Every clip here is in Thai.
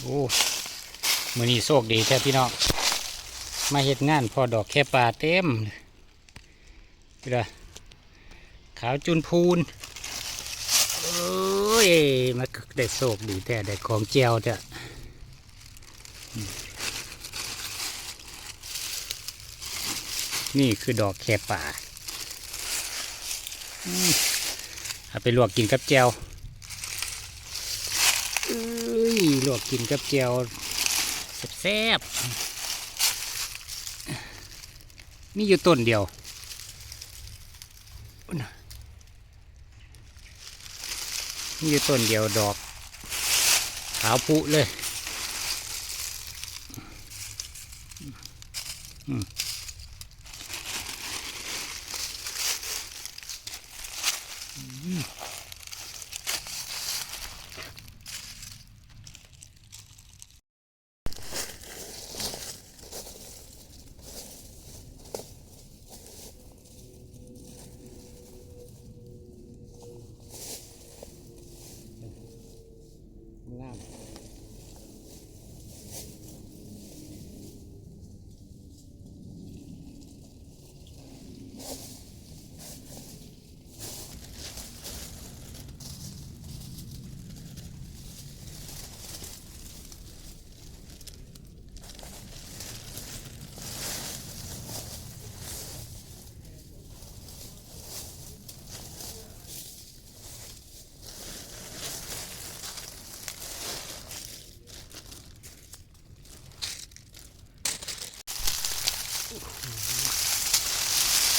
โอ้มือนี้โชคดีแท้พี่น้องมาเฮ็ดงานพอดอกแค่ปลาเต็มพี่ละขาวจุนพูนโอ้ยมาได้โชคดีแท้ได้ของเจียวแท้นี่คือดอกแค่ป่าเอาไปลวกกินกับแจว เอ้ย ลวกกินกับเจียวแซ่บๆมีอยู่ต้นเดียวมีอยู่ต้นเดียวดอก ขาวพุเลย อืม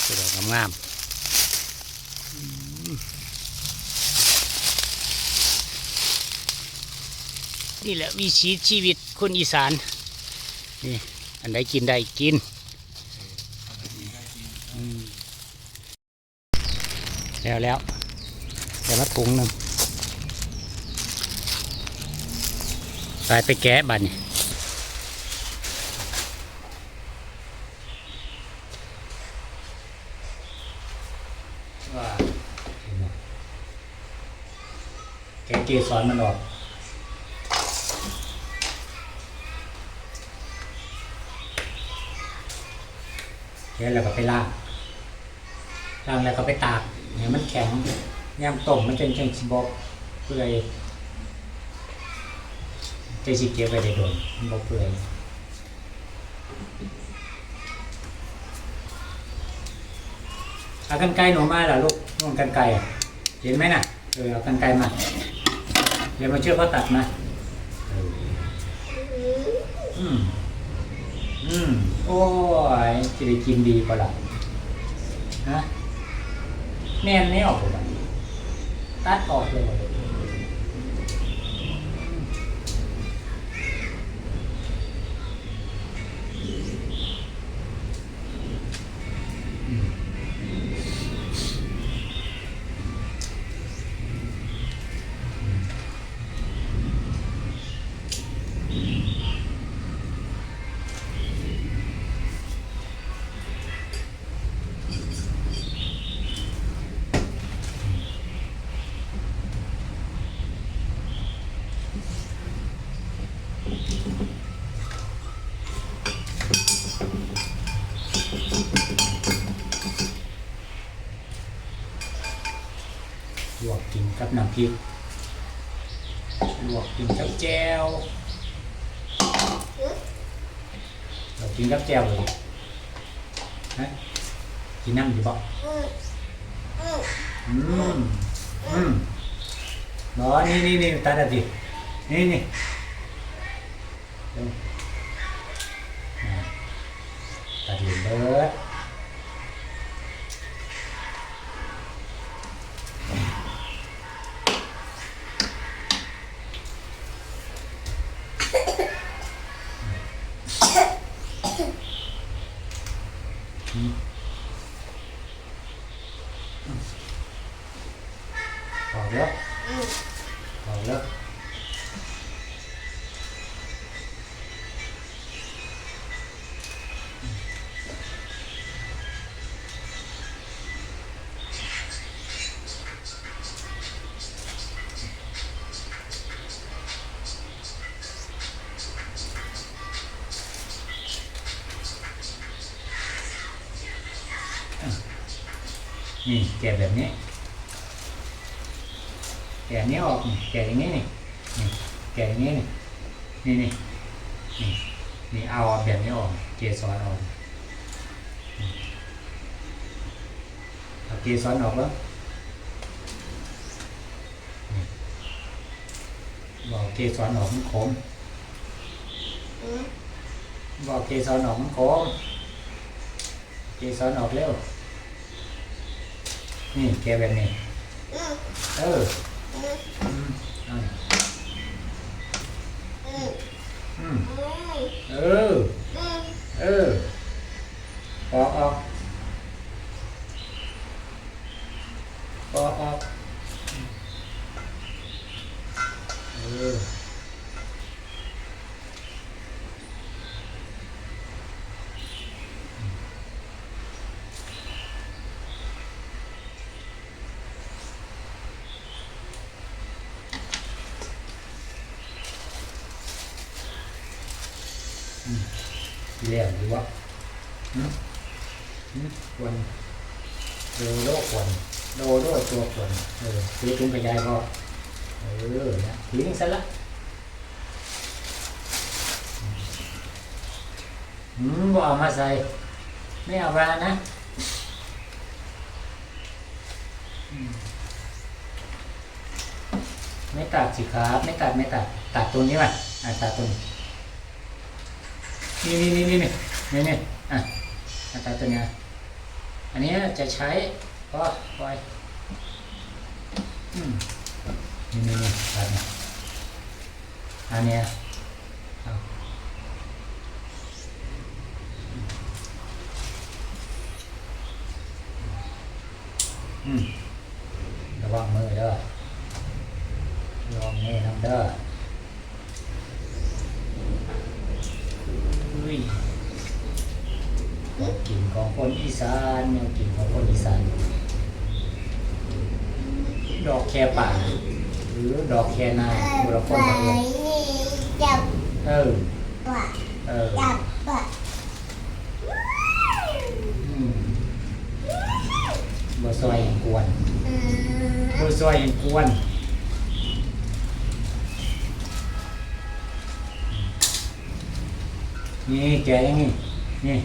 สวยงามนี่แหละวิถีชีวิตคนอีสาน นี่ อันใดกินได้กินแล้วแล้วเดี๋ยวมาถุงหนึ่งไปไปแกะบัตรนี่ ว่า แกเกสรมันออกเดี๋ยวเราก็ไปล่างล่างแล้วก็ไปตากเนี่ยมันแข็งย่ำต้มมันจะจังสิบอกเปื่อยจะสิเก็บไว้ได้โดนมันบอกเปื่อยเอากันไกลหนูมาล่ะลูกนู่นกันไกลอะเห็นไหมน่ะเออเอากันไกลมา เดี๋ยวมาช่วยพ่อตัดนะอืมอืมโอ้ยจะได้กินดีกว่าล่ะฮะแน่นไม่ออกเลยตัดออกเลยอืมลว กกินกับน้ำพริกลวกกินกับแจ่วลวกกินกับแจ่วเลยฮะกินน้ำอยู่บ่อืมอืมบอนี่นี่นี่ตาดาดินี่นี่เร็วอ่าตัดเหรียญเบิด Vào นี่แกะแบบนี้แกะอันนี้ออกนี่แกะอย่างนี้นี่นี่แกะอย่างนี้นี่นี่นี่นี่นี่เอาแบบนี้ออกเกสรออกเอาเกสรออกแล้วนี่บอกเกสรออกมันขมอืมบอกเกสรออกมันขมเกสรออกเร็ว นี่แกะแบบนี้ เอออืมเอานี่อืมอืมอืมเออ เออ ออกออกออกออกเออ เรียกดีวะหืมหืมควรโดโดควรโดโดตัวควรเออซื้อถุงขยายพอเออนะทิ้งซะละอืมบ่เอามาใส่ไม่เอามานะอืมไม่ตัดสิครับ ไม่ตัดไม่ตัด ตัดตรงนี้ป่ะอะตัดตรงนี้ นี่นี่นี่นี่นี่นี่นี่อะอัตราตัวเนี้ยอันนี้จะใช้ก็ปล่อยอืมนี่นี่นี่ตัดเนี่ยอันเนี้ยอืมระวังมือเด้อระวังมือทำเด้อ อุ้ยแนวกินของคนอีสานแนวกินของคนอีสาน ดอกแคป่า หรือดอกแคนาบุรพนไปมาเอ่ยนี่จับเออปะเออจับปะอืมบัวซอยแห่งกวนอืมบัวซอยแห่งกวน นี่แกะอยังนี่นี่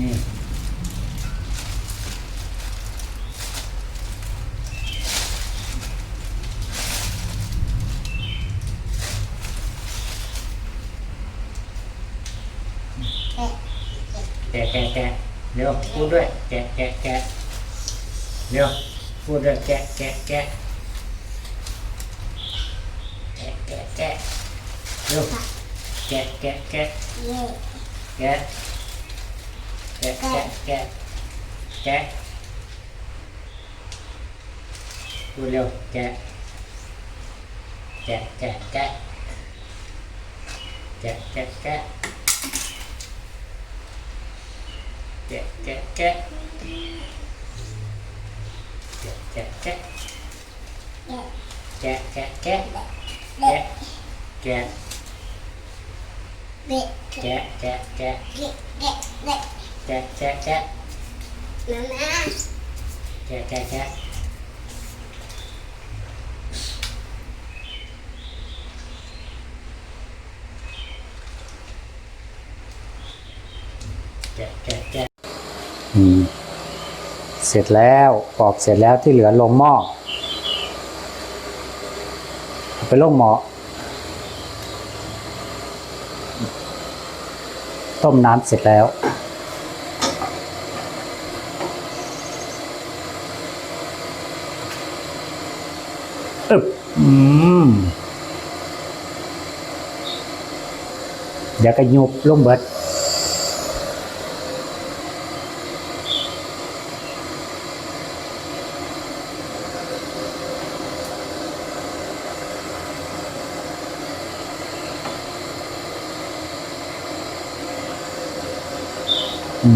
นี่เอ๊ะแกะแกะแกะเร็วพูดด้วยแกะแกะแกะเร็วพูดด้วยแกะแกะแกะแกะแกะแกะเร็ว แกะแกะแกะเย่แกะแกะแกะแกะแกะพูดเร็ว แกะแกะแกะแกะแกะแกะแกะแกะแกะแกะแกะแกะแกะเย่แกะแกะแกะเด็แกะกแกะแกะแกะแกะเด็กเด็กเด็กแกะแกะแกะมาม่าแกะแกะแกะแกะแกะแกะอืมเสร็จแล้วปอกเสร็จแล้วที่เหลือลงหม้อเอาไปลงหม้อ ต้มน้ำเสร็จแล้ว อึบอืม เดี๋ยวก็ยุบลงเบิด ก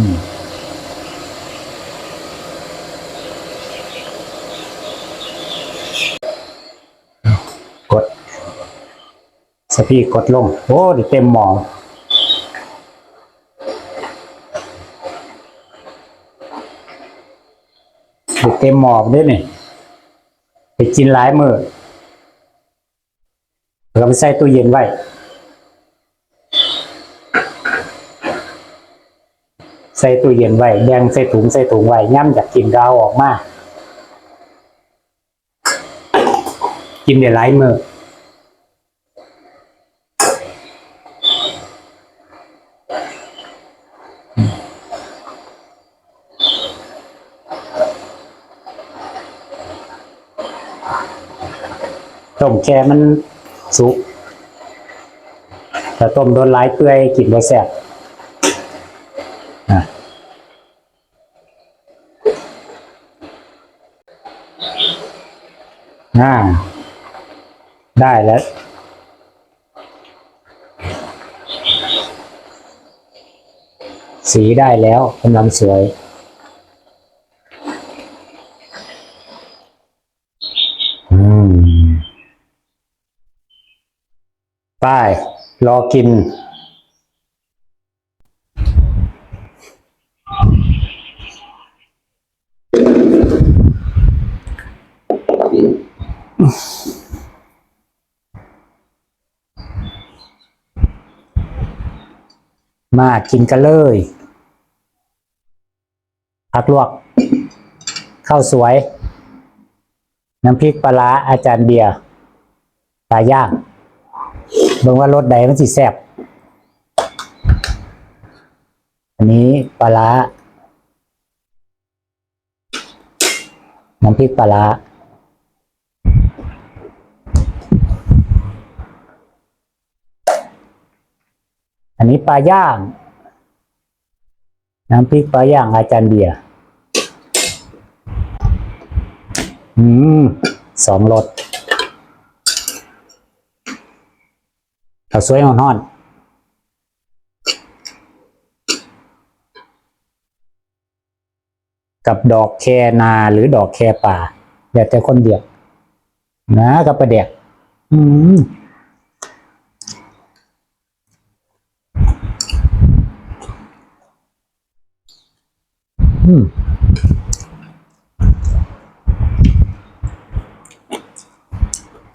ด สปีกดลง โอ้ดิเต็มหมองอไปเต็มหมอกด้วยนี่ไปกินหลายมือเราไปใส่ตู้เย็นไว้ ใส่ตู้เย็นไว้แบ่งใส่ถุงใส่ถุงไว้ย่ำจากกินก็เอาออกมา กินได้หลายมือต้มแค่มันสุกแต่ต้มโดนหลายเปื่อยกินบ่แซ่บอะอ่า ได้แล้ว สีได้แล้วกำลังสวย ไป รอกิน มากินกันเลยผักลวก ข้าวสวย น้ำพริกปลาอาจารย์เบียร์ปลาย่างเบิ่งว่ารสใดมันสิแซ่บอันนี้ปลาร้าน้ำพริกปลา อันนี้ปลาย่าง น้ำพริกปลาย่างอาจารย์เบียร์อืมสองรสข้าวสวยห่อนๆกับดอกแคนาหรือดอกแคป่าเดี๋ยวแต่คนเดียวนะกับประเด็กอืม อืม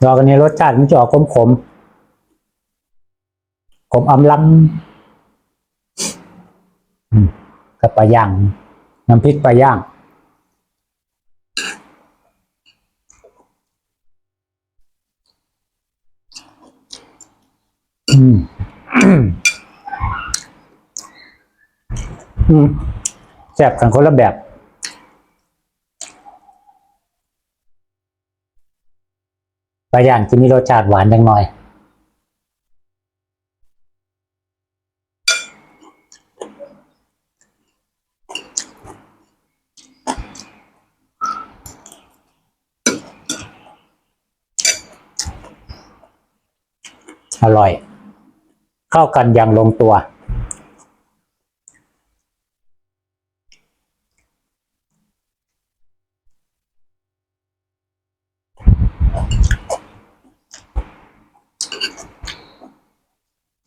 ดอกันนี้รสชาติมันจะออกขมขมขมอำลำกับปลาย่าง น้ำพริกปลาย่างอืม อืม แซ่บกันคนละแบบ ปลาย่างจะมีรสชาติหวานจังหน่อย อร่อย เข้ากันอย่างลงตัว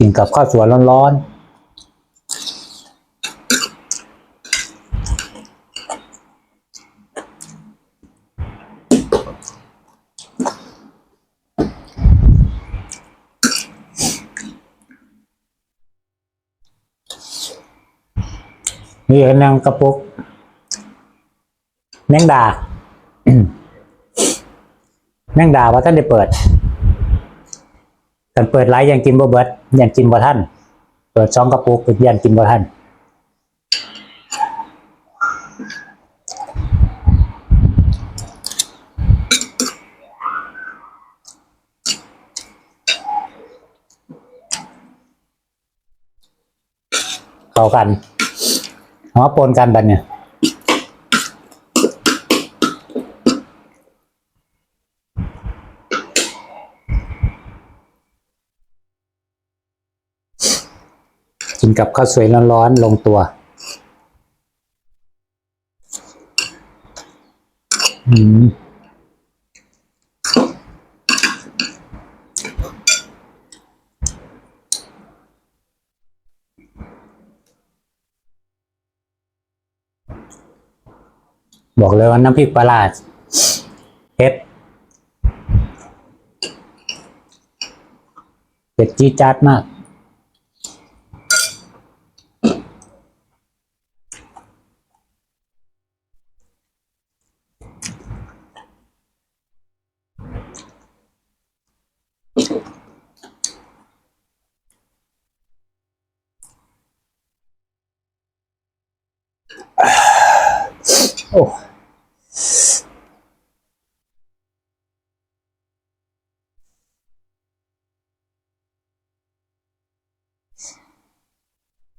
กินกับข้าวสวยร้อนๆนี่นางกระปุกแมงดาแมงดาว่าท่านได้เปิด กันเปิดไลฟ์ยังกินบ่เบิดยังกินบ่ท่าน เปิดสองกระปุกยังกินบ่ท่านเข้ากันเอาปนกันบัดเนี่ย กินกับข้าวสวยร้อนๆลงตัว อืมบอกเลยว่าน้ำพริกปลาร้าเผ็ดเผ็ดจี๊ดจ๊าดมาก โอ้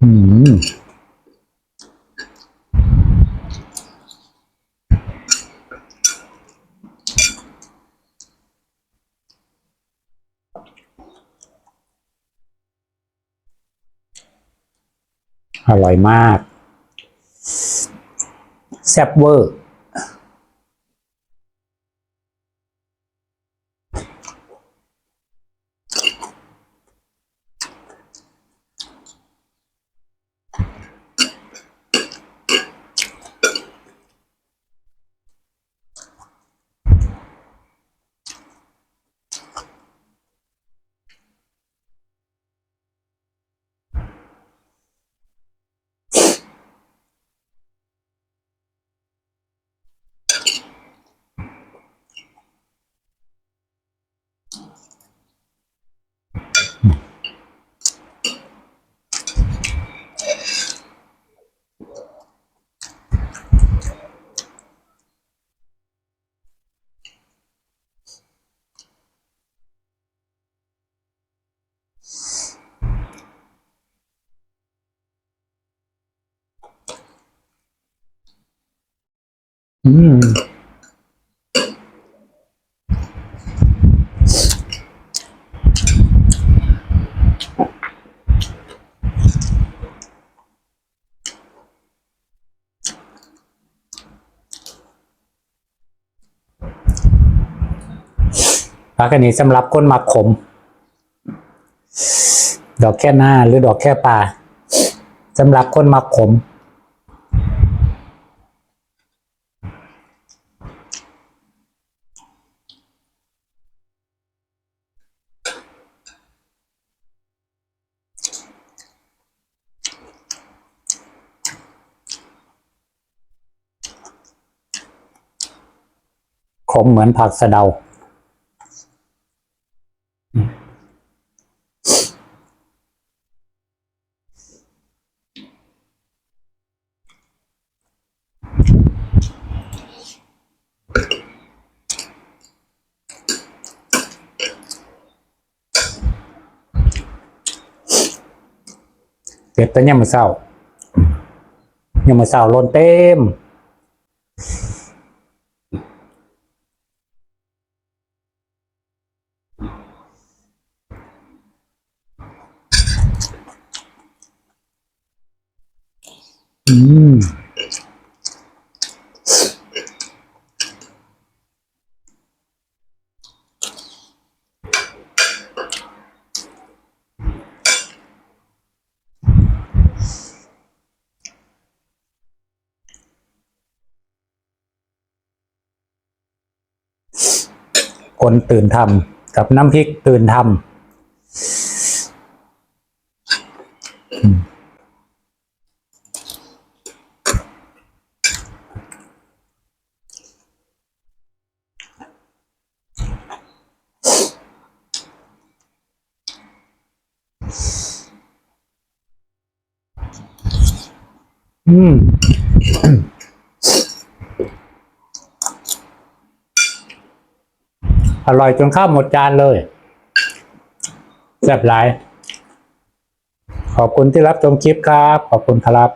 อืมอร่อยมาก แซบเวอร์ อืมพักอันนี้สำหรับคนมักขม ดอกแค่หน้าหรือดอกแค่ปลาสำหรับคนมักขม ขมเหมือนผักสะเดา เป็ดแต่ยังมือเศร้ายังมือเศร้าล้นเต็ม อืม ค นตื่นทำกับน้ำพริกตื่นทำอืมอืม อร่อยจนข้าวหมดจานเลยแซ่บหลาย ขอบคุณที่รับชมคลิปครับ ขอบคุณครับ